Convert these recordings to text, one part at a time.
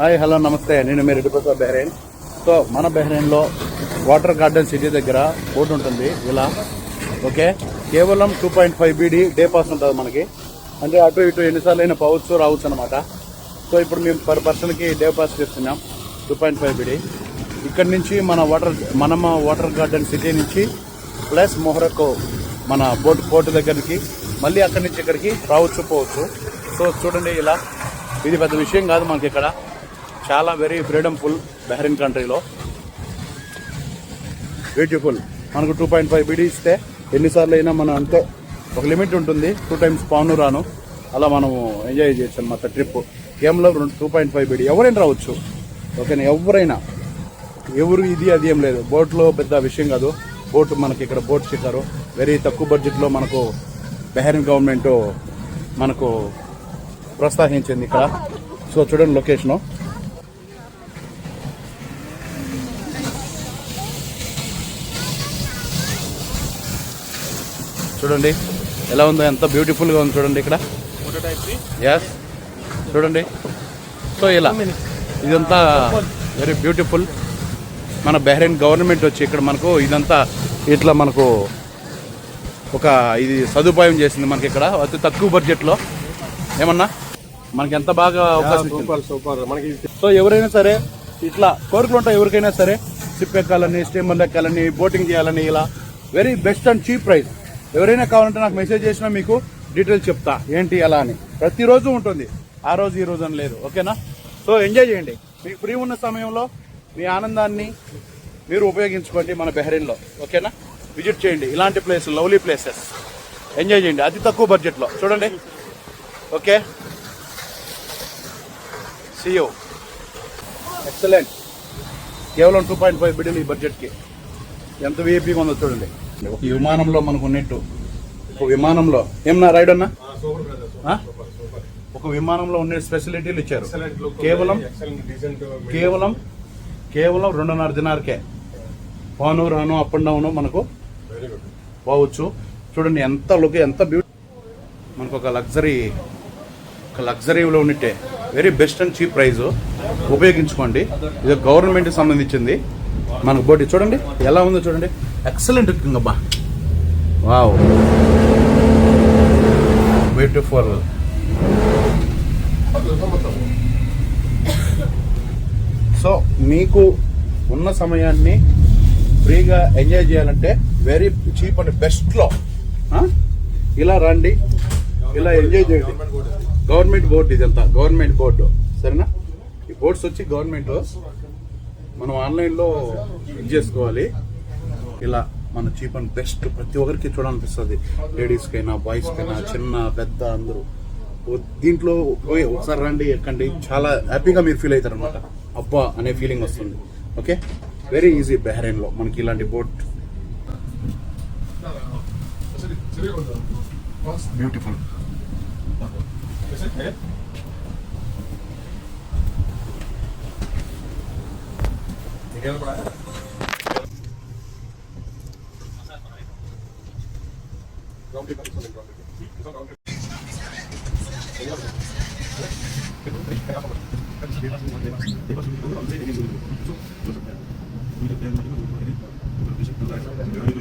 Hi hello నమస్తే. నేను మీ Reddy Bahrain. So మన బెహ్రెయిన్లో వాటర్ గార్డెన్ సిటీ దగ్గర బోర్డు ఉంటుంది. ఇలా. ఓకే? కేవలం two point five BD day pass ఉంటుంది మనకి. అంటే అటు ఇటు ఎన్నిసార్లు అయినా పోవచ్చు రావచ్చు అనమాట సో ఇప్పుడు మేము పర్ పర్సన్కి డే పాస్ చేస్తున్నాం. టూ పాయింట్ ఫైవ్ బీడీ ఇక్కడ నుంచి మన వాటర్ మనం వాటర్ గార్డెన్ సిటీ నుంచి ప్లస్ మొహరకో మన బోట్ పోర్టు దగ్గరికి మళ్ళీ అక్కడి నుంచి ఇక్కడికి రావచ్చు పోవచ్చు. సో చూడండి ఇలా. ఇది పెద్ద విషయం కాదు మనకి ఇక్కడ. చాలా వెరీ ఫ్రీడమ్ ఫుల్ బెహ్రీన్ కంట్రీలో బ్యూటిఫుల్ మనకు టూ పాయింట్ ఫైవ్ బీడీ ఇస్తే ఎన్నిసార్లు అయినా మనం అంతే ఒక లిమిట్ ఉంటుంది. టూ టైమ్స్ పాను రాను. అలా మనము ఎంజాయ్ చేయొచ్చు అనమాట ట్రిప్ గేమ్లో రెండు టూ పాయింట్ ఫైవ్ బీడీ ఎవరైనా రావచ్చు. ఓకేనా? ఎవరైనా. ఎవరు ఇది అది ఏం లేదు. బోట్లో పెద్ద విషయం కాదు. బోట్ మనకి ఇక్కడ బోట్ షికారు వెరీ తక్కువ బడ్జెట్లో మనకు బెహరీన్ గవర్నమెంట్ మనకు ప్రోత్సహించింది ఇక్కడ. సో చూడండి లొకేషను చూడండి. ఎలా ఉందో ఎంత బ్యూటిఫుల్గా ఉంది చూడండి ఇక్కడ. ఎస్ చూడండి. సో ఇలా. ఇదంతా వెరీ బ్యూటిఫుల్ మన బెహ్రెయిన్ గవర్నమెంట్ వచ్చి ఇక్కడ మనకు ఇదంతా ఇట్లా మనకు ఒక ఇది సదుపాయం చేసింది మనకి ఇక్కడ అతి తక్కువ బడ్జెట్లో ఏమన్నా? మనకి ఎంత బాగా అవకాశం. Super super. మనకి సో ఎవరైనా సరే ఇట్లా కోరికలు ఉంటాయి ఎవరికైనా సరే షిప్ ఎక్కాలని స్టీమర్లు ఎక్కాలని బోటింగ్ చేయాలని ఇలా very best and cheap price ఎవరైనా కావాలంటే నాకు మెసేజ్ చేసినా మీకు డీటెయిల్స్ చెప్తా. ఏంటి ఎలా అని. ప్రతిరోజు ఉంటుంది. ఆ రోజు ఈ రోజు అని లేదు. ఓకేనా? సో ఎంజాయ్ చేయండి. మీకు ఫ్రీ ఉన్న సమయంలో మీ ఆనందాన్ని మీరు ఉపయోగించుకోండి మన బెహరీన్లో. ఓకేనా? విజిట్ చేయండి. ఇలాంటి ప్లేస్ లవ్లీ ప్లేసెస్. ఎంజాయ్ చేయండి. అతి తక్కువ బడ్జెట్లో. చూడండి. ఓకే? సియో ఎక్సలెంట్. కేవలం టూ పాయింట్ ఫైవ్ బిడ్డలు ఈ బడ్జెట్కి. ఎంత వీఐపీగా ఉందో చూడండి. ఒక విమానంలో మనకు ఉన్నట్టు. ఒక విమానంలో. ఏమన్నా రైడ్ అన్నా? ఒక విమానంలో ఉండే ఫెసిలిటీలు ఇచ్చారు. కేవలం కేవలం కేవలం రెండున్నర దినారకే పోను రాను అప్ అండ్ డౌన్ మనకు పోవచ్చు. చూడండి ఎంత లుక్ ఎంత బ్యూటీ మనకు ఒక లగ్జరీ ఒక లగ్జరీలో ఉన్నట్టే. Very best and cheap price ఉపయోగించుకోండి. ఇది గవర్నమెంట్ సంబంధించింది. మనకు బోటి చూడండి ఎలా ఉందో చూడండి. ఎక్సలెంట్ కుకింగ్ అబ్బా. వావ్ బ్యూటిఫుల్ సో మీకు ఉన్న సమయాన్ని ఫ్రీగా ఎంజాయ్ చేయాలంటే వెరీ చీప్ అండ్ బెస్ట్లో ఇలా రండి. ఇలా ఎంజాయ్ చేయండి. గవర్నమెంట్ బోర్డు ఇదంతా గవర్నమెంట్ బోర్డు సరేనా? ఈ బోర్డ్స్ వచ్చి గవర్నమెంట్ మనం ఆన్లైన్లో ఇది చేసుకోవాలి. ఇలా మన చీప్ అండ్ బెస్ట్ ప్రతి ఒక్కరికి చూడాలనిపిస్తుంది. లేడీస్కైనా బాయ్స్కైనా చిన్న పెద్ద అందరూ. దీంట్లో పోయి ఒకసారి రండి ఎక్కండి. చాలా హ్యాపీగా మీరు ఫీల్ అవుతారు అనమాట అబ్బా అనే ఫీలింగ్ వస్తుంది. ఓకే? వెరీ ఈజీ బెహ్రెయిన్లో మనకి ఇలాంటి బోట్ బ్యూటిఫుల్ Böyle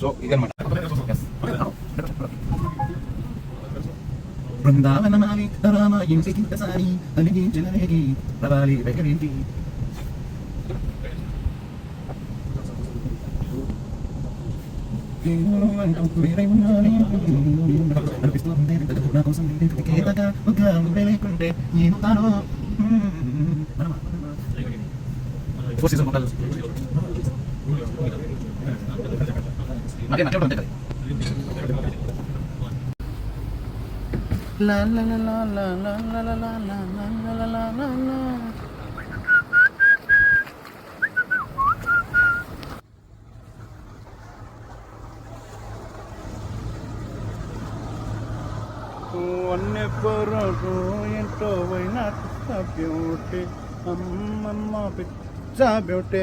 సో ఇదనమాట బృందావన మాలిక రామ ఇంటికింతసారి అలిగించిన వేగి ప్రభాలి వెగరింటి కోసం నేను తాను ఫోర్ సీజన్ மகே மகே வந்து லா லா லா லா லா லா லா லா லா லா லா லா பிச்சா பியூட்டி